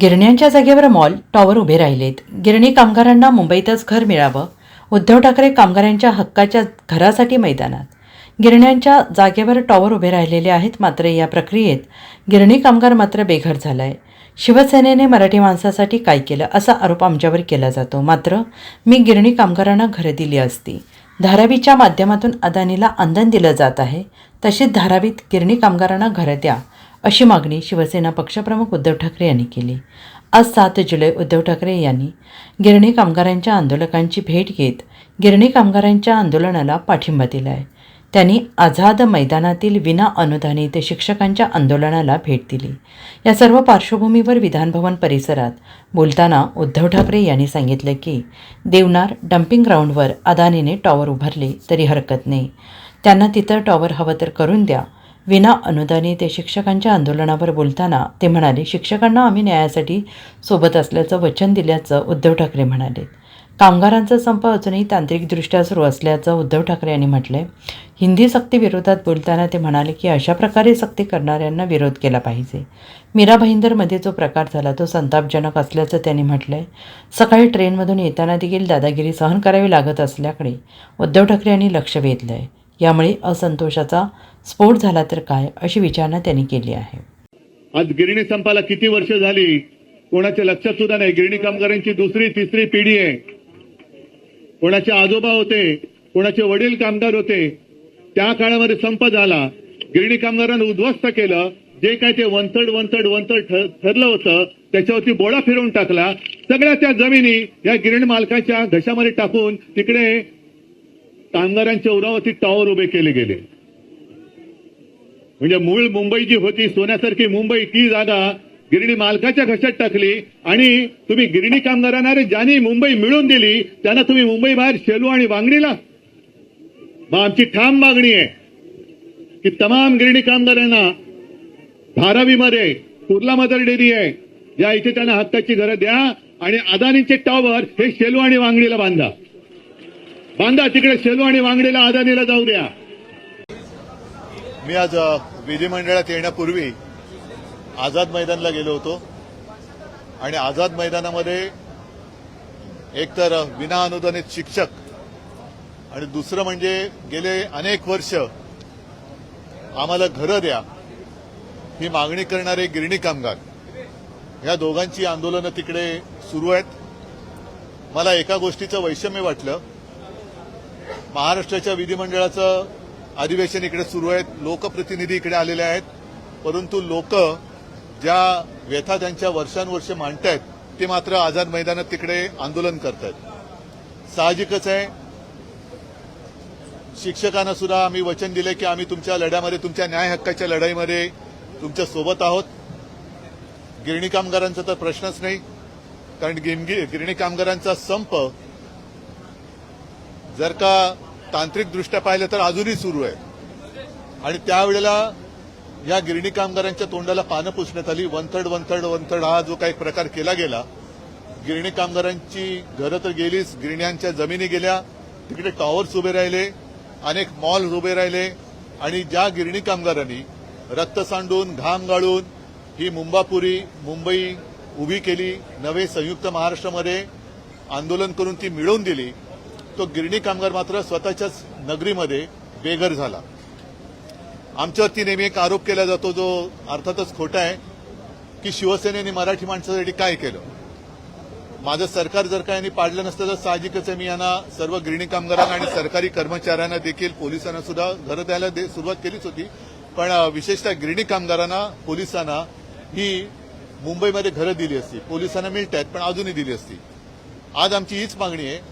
गिरण्यांच्या जागेवर mall tower उभे राहिलेत. गिरणी कामगारांना मुंबईतच घर मिळावं उद्धव ठाकरे कामगारांच्या हक्काच्या घरासाठी मैदानात. गिरण्यांच्या जागेवर टॉवर उभे राहिलेले आहेत मात्र या प्रक्रियेत गिरणी कामगार मात्र बेघर झालाय. शिवसेनेने मराठी माणसासाठी काय केलं असा आरोप आमच्यावर केला जातो. मात्र मी गिरणी कामगारांना घरं दिली असती. धारावीच्या माध्यमातून अदानीला अंधन दिलं जात आहे. तशीच धारावीत गिरणी कामगारांना घरं द्या. अशी मागणी शिवसेना पक्षप्रमुख उद्धव ठाकरे यांनी केली. आज सात जुलै उद्धव ठाकरे यांनी गिरणी कामगारांच्या आंदोलकांची भेट घेत गिरणी कामगारांच्या आंदोलनाला पाठिंबा दिला आहे त्यांनी आझाद मैदानातील विना अनुदानित शिक्षकांच्या आंदोलनाला भेट दिली. या सर्व पार्श्वभूमीवर विधानभवन परिसरात बोलताना उद्धव ठाकरे यांनी सांगितलं की देवनार डम्पिंग ग्राउंडवर अदानीने टॉवर उभारले तरी हरकत नाही. त्यांना तिथं टॉवर हवं तर करून द्या. विना अनुदानित शिक्षकांच्या आंदोलनावर बोलताना ते म्हणाले शिक्षकांना आम्ही न्यायासाठी सोबत असल्याचं वचन दिल्याचं उद्धव ठाकरे म्हणाले. कामगारांचा संप अजूनही तांत्रिकदृष्ट्या सुरू असल्याचं उद्धव ठाकरे यांनी म्हटलंय. हिंदी सक्तीविरोधात बोलताना ते म्हणाले की अशा प्रकारे सक्ती करणाऱ्यांना विरोध केला पाहिजे. मीरा भाईंदरमध्ये जो प्रकार झाला तो संतापजनक असल्याचं त्यांनी म्हटलं आहे सकाळी ट्रेनमधून येताना देखील दादागिरी सहन करावी लागत असल्याकडे उद्धव ठाकरे यांनी लक्ष वेधलं आहे यामुळे असंतोषाचा स्फोट झाला तर काय अशी विचारणा त्यांनी केली आहे. आज गिरणी संपाला किती वर्ष झाली? कोणाच्या लक्षात सुद्धा नाही. गिरणी कामगारांची दुसरी तिसरी पिढी आहे. कोणाचे आजोबा होते कोणाचे वडील कामगार होते त्या काळामध्ये संप झाला. गिरणी कामगारांना उद्ध्वस्त केलं. जे काय ते वंचड वनथड वनथड ठरलं होतं त्याच्यावरती बोळा फिरवून टाकला. सगळ्या त्या जमिनी या गिरणी मालकाच्या घशामध्ये टाकून तिकडे कामगारांच्या उरावरती टॉवर उभे केले गेले. म्हणजे मूळ मुंबई जी होती सोन्यासारखी मुंबई ती जागा गिरणी मालकाच्या घशात टाकली आणि तुम्ही गिरणी कामगारांना रे ज्यांनी मुंबई मिळवून दिली त्यांना तुम्ही मुंबई बाहेर शेलू आणि वांगणीला. मग आमची ठाम मागणी आहे की तमाम गिरणी कामगारांना धारावीमध्ये कुर्ला मदर डेअरी आहे या इथे त्यांना हक्काची घरं द्या आणि अदानीचे टॉवर हे शेलू आणि वांगणीला बांधा. बांधा तिकडे शेलू आणि वांगडीला आदानीला जाऊ द्या. मी आज विधिमंडळात येण्यापूर्वी आझाद मैदानला गेलो होतो. आणि आझाद मैदानामध्ये एकतर विनाअनुदानित विना अनुदानित शिक्षक आणि दुसरं म्हणजे गेले अनेक वर्ष आम्हाला घरं द्या ही मागणी करणारे गिरणी कामगार. या दोघांची आंदोलनं तिकडे सुरू आहेत. मला एका गोष्टीचं वैषम्य वाटलं. महाराष्ट्राच्या विधिमंडळाचं अधिवेशन इकडे सुरू आहेत. लोकप्रतिनिधी इकडे आलेले आहेत. परंतु लोक ज्या व्यथा त्यांच्या वर्षानुवर्ष मांडतायत ते मात्र आझाद मैदानात तिकडे आंदोलन करतायत. साहजिकच आहे. शिक्षकांना सुद्धा आम्ही वचन दिले की आम्ही तुमच्या लढ्यामध्ये तुमच्या न्याय हक्काच्या लढाईमध्ये तुमच्यासोबत आहोत. गिरणी कामगारांचा तर प्रश्नच नाही. कारण गिरणी कामगारांचा संप जर का तांत्रिकदृष्ट्या पाहिलं तर अजूनही सुरू आहे. आणि त्यावेळेला या गिरणी कामगारांच्या तोंडाला पानं पुसण्यात आली. वनथड वनथड वनथड हा जो काही प्रकार केला गेला गिरणी कामगारांची घरं तर गेलीच गिरण्यांच्या जमिनी गेल्या तिकडे टॉवर्स उभे राहिले अनेक मॉल्स उभे राहिले आणि ज्या गिरणी कामगारांनी रक्त सांडून घाम गाळून ही मुंबापुरी मुंबई उभी केली नवे संयुक्त महाराष्ट्रामध्ये आंदोलन करून ती मिळवून दिली तो गिरणी कामगार मात्र स्वतःच्याच नगरीमध्ये बेघर झाला. आमच्यावरती नेहमी एक आरोप केला जातो जो अर्थातच खोटा आहे की शिवसेनेने मराठी माणसासाठी काय केलं? माझं सरकार जर का यांनी पाडलं नसतं तर साहजिकच आहे मी यांना सर्व गिरणी कामगारांना आणि सरकारी कर्मचाऱ्यांना देखील पोलिसांना सुद्धा घरं द्यायला दे- सुरुवात केलीच होती. पण विशेषतः गिरणी कामगारांना पोलिसांना ही मुंबईमध्ये घरं दिली असती. पोलिसांना मिळत आहेत पण अजूनही दिली असती. आज आमची हीच मागणी आहे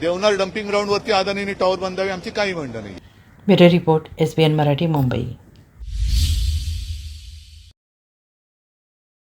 देवनार डम्पिंग ग्राउंडवरती अदानीने टॉवर बांधावे आमची काही म्हणणं नाही bureau report S B N Marathi Mumbai.